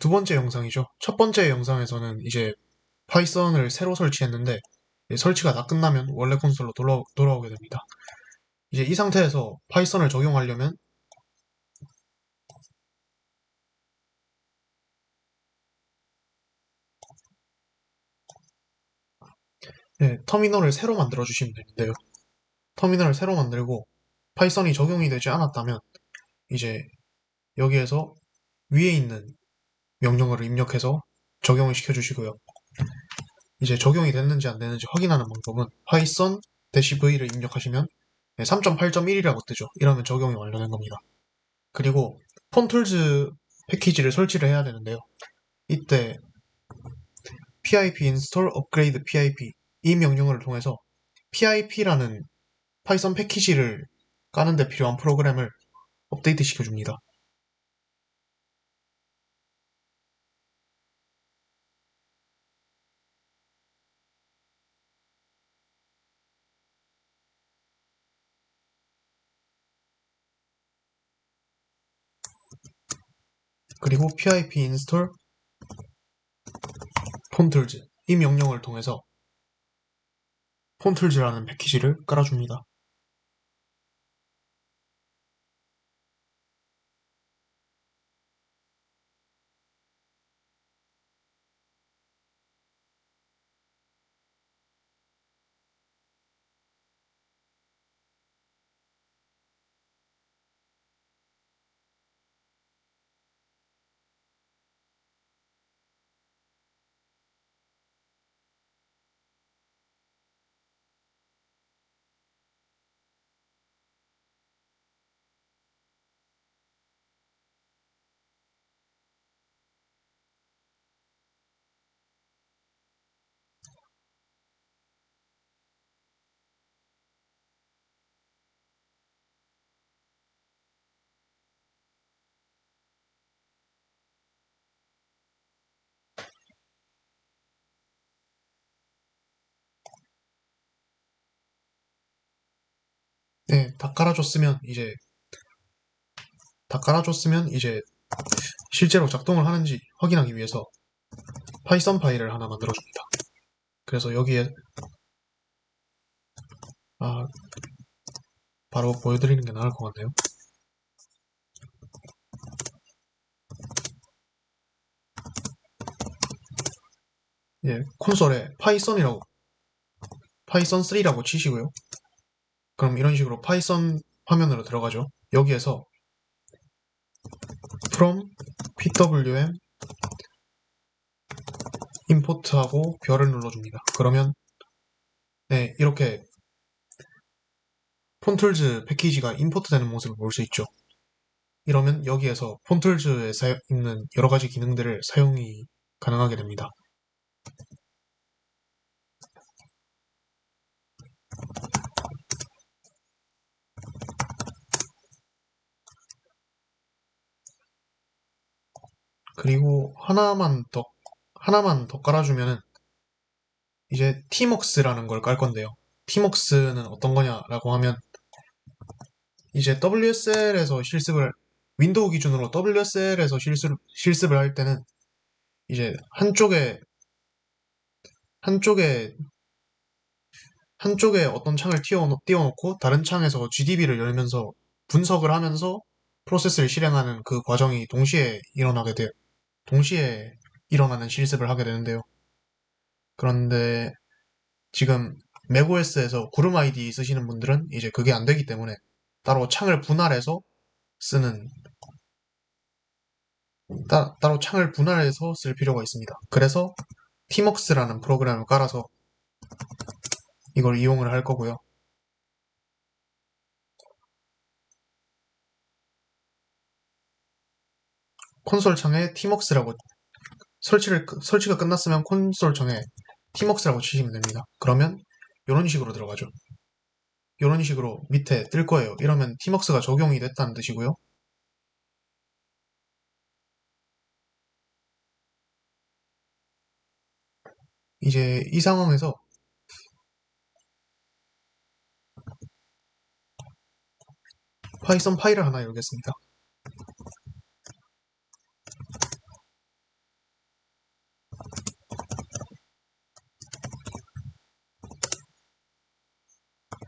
두 번째 영상이죠. 첫 번째 영상에서는 이제 파이썬을 새로 설치했는데 설치가 다 끝나면 원래 콘솔로 돌아, 돌아오게 됩니다. 이제 이 상태에서 파이썬을 적용하려면 네, 터미널을 새로 만들어 주시면 되는데요. 터미널을 새로 만들고 파이썬이 적용이 되지 않았다면 이제 여기에서 위에 있는 명령어를 입력해서 적용을 시켜주시고요. 이제 적용이 됐는지 안 됐는지 확인하는 방법은 python-v를 입력하시면 3.8.1이라고 뜨죠. 이러면 적용이 완료된 겁니다. 그리고 폰툴즈 패키지를 설치를 해야 되는데요. 이때 pip install upgrade pip 이 명령어를 통해서 pip라는 파이썬 패키지를 까는데 필요한 프로그램을 업데이트 시켜줍니다. 그리고 pip install 폰툴즈 이 명령을 통해서 폰툴즈라는 패키지를 깔아줍니다. 네, 다 깔아줬으면 이제 다 깔아줬으면 이제 실제로 작동을 하는지 확인하기 위해서 파이썬 파일을 하나 만들어줍니다. 그래서 여기에 아 바로 보여드리는 게 나을 것 같네요. 예, 콘솔에 파이썬이라고 파이썬 3라고 치시고요. 그럼 이런 식으로 파이썬 화면으로 들어가죠. 여기에서 from pwm 임포트하고 별을 눌러줍니다. 그러면 네 이렇게 폰툴즈 패키지가 임포트 되는 모습을 볼 수 있죠. 이러면 여기에서 폰툴즈에 있는 여러 가지 기능들을 사용이 가능하게 됩니다. 그리고 하나만 더 하나만 더 깔아주면은 이제 티먹스라는 걸 깔 건데요. 티먹스는 어떤 거냐라고 하면 이제 WSL에서 실습을 윈도우 기준으로 WSL에서 실습, 실습을 할 때는 이제 한쪽에 한쪽에 한쪽에 어떤 창을 띄워놓고 다른 창에서 GDB를 열면서 분석을 하면서 프로세스를 실행하는 그 과정이 동시에 일어나게 돼요. 동시에 일어나는 실습을 하게 되는데요. 그런데 지금 맥OS에서 구름 아이디 쓰시는 분들은 이제 그게 안 되기 때문에 따로 창을 분할해서 쓰는 따, 따로 창을 분할해서 쓸 필요가 있습니다. 그래서 tmux 라는 프로그램을 깔아서 이걸 이용을 할 거고요. 콘솔 창에 tmux라고 설치를 설치가 끝났으면 콘솔 창에 tmux라고 치시면 됩니다. 그러면 이런 식으로 들어가죠. 이런 식으로 밑에 뜰 거예요. 이러면 tmux가 적용이 됐다는 뜻이고요. 이제 이 상황에서 파이썬 파일을 하나 열겠습니다.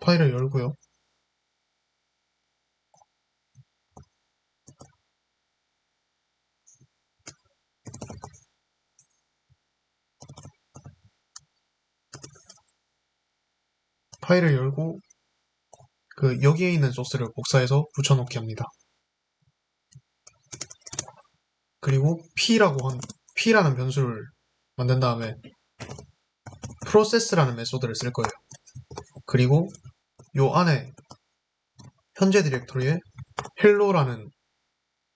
파일을 열고요. 파일을 열고 그 여기에 있는 소스를 복사해서 붙여넣기 합니다. 그리고 p라고 한 p라는 변수를 만든 다음에 process라는 메소드를 쓸 거예요. 그리고 요 안에 현재 디렉토리에 hello라는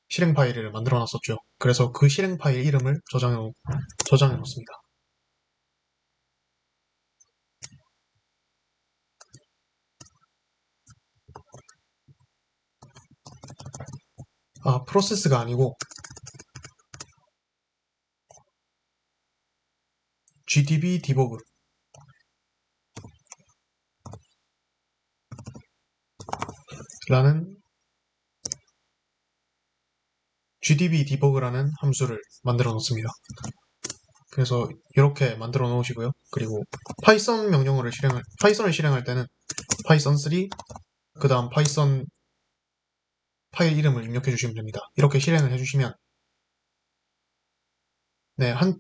실행 파일을 만들어 놨었죠. 그래서 그 실행 파일 이름을 저장해, 놓, 저장해 놓습니다. 아, 프로세스가 아니고 GDB 디버그 라는 GDB 디버그라는 함수를 만들어 놓습니다. 그래서 이렇게 만들어 놓으시고요. 그리고 파이썬 명령어를 실행할 파이썬을 실행할 때는 파이썬 3 그 다음 파이썬 파일 이름을 입력해 주시면 됩니다. 이렇게 실행을 해 주시면 네, 한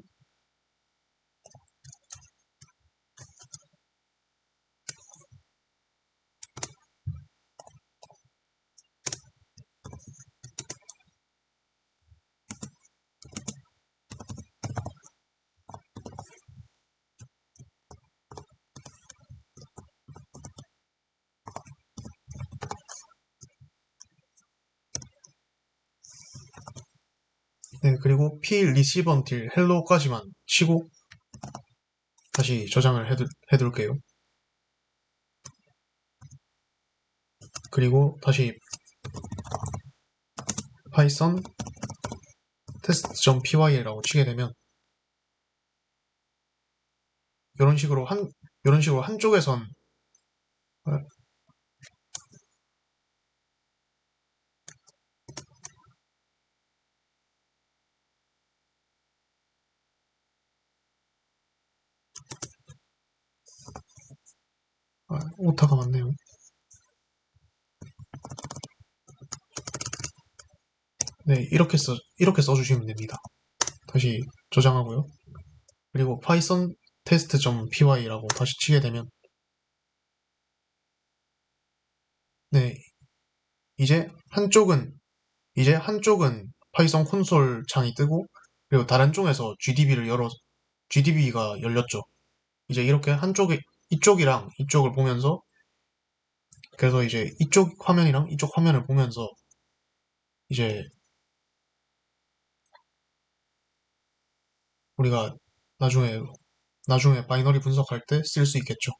네, 그리고 p receive until hello까지만 치고 다시 저장을 해둘, 해둘게요. 그리고 다시 python test.py라고 치게 되면 이런 식으로 한 이런 식으로 한쪽에선 아, 오타가 많네요. 네, 이렇게 써, 이렇게 써주시면 됩니다. 다시 저장하고요. 그리고 python test.py라고 다시 치게 되면 네, 이제 한쪽은 이제 한쪽은 파이썬 콘솔 창이 뜨고 그리고 다른 쪽에서 GDB를 열어 GDB가 열렸죠. 이제 이렇게 한쪽에 이쪽이랑 이쪽을 보면서 그래서 이제 이쪽 화면이랑 이쪽 화면을 보면서 이제 우리가 나중에 나중에 바이너리 분석할 때 쓸 수 있겠죠.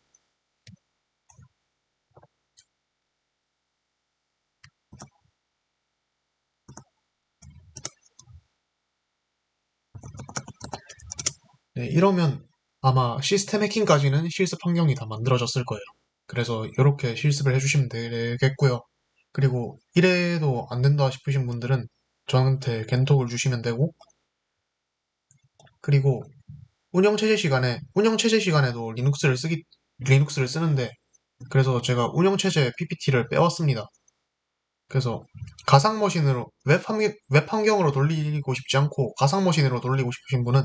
네, 이러면 아마 시스템 해킹까지는 실습 환경이 다 만들어졌을 거예요. 그래서 이렇게 실습을 해주시면 되겠고요. 그리고 이래도 안 된다 싶으신 분들은 저한테 겐톡을 주시면 되고 그리고 운영 체제 시간에 운영 체제 시간에도 리눅스를 쓰기 리눅스를 쓰는데 그래서 제가 운영 체제 PPT를 빼왔습니다. 그래서 가상 머신으로 웹, 환경, 웹 환경으로 돌리고 싶지 않고 가상 머신으로 돌리고 싶으신 분은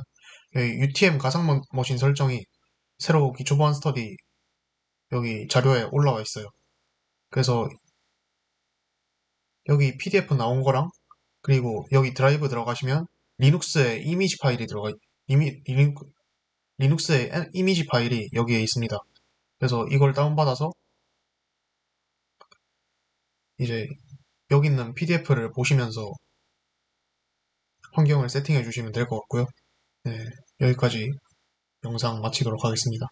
UTM 가상 머신 설정이 새로 기초 보안 스터디 여기 자료에 올라와 있어요. 그래서 여기 PDF 나온 거랑 그리고 여기 드라이브 들어가시면 리눅스에 이미지 파일이 들어가 이미 리눅스의 이미지 파일이 여기에 있습니다. 그래서 이걸 다운받아서 이제 여기 있는 PDF를 보시면서 환경을 세팅해 주시면 될 것 같고요. 네, 여기까지 영상 마치도록 하겠습니다.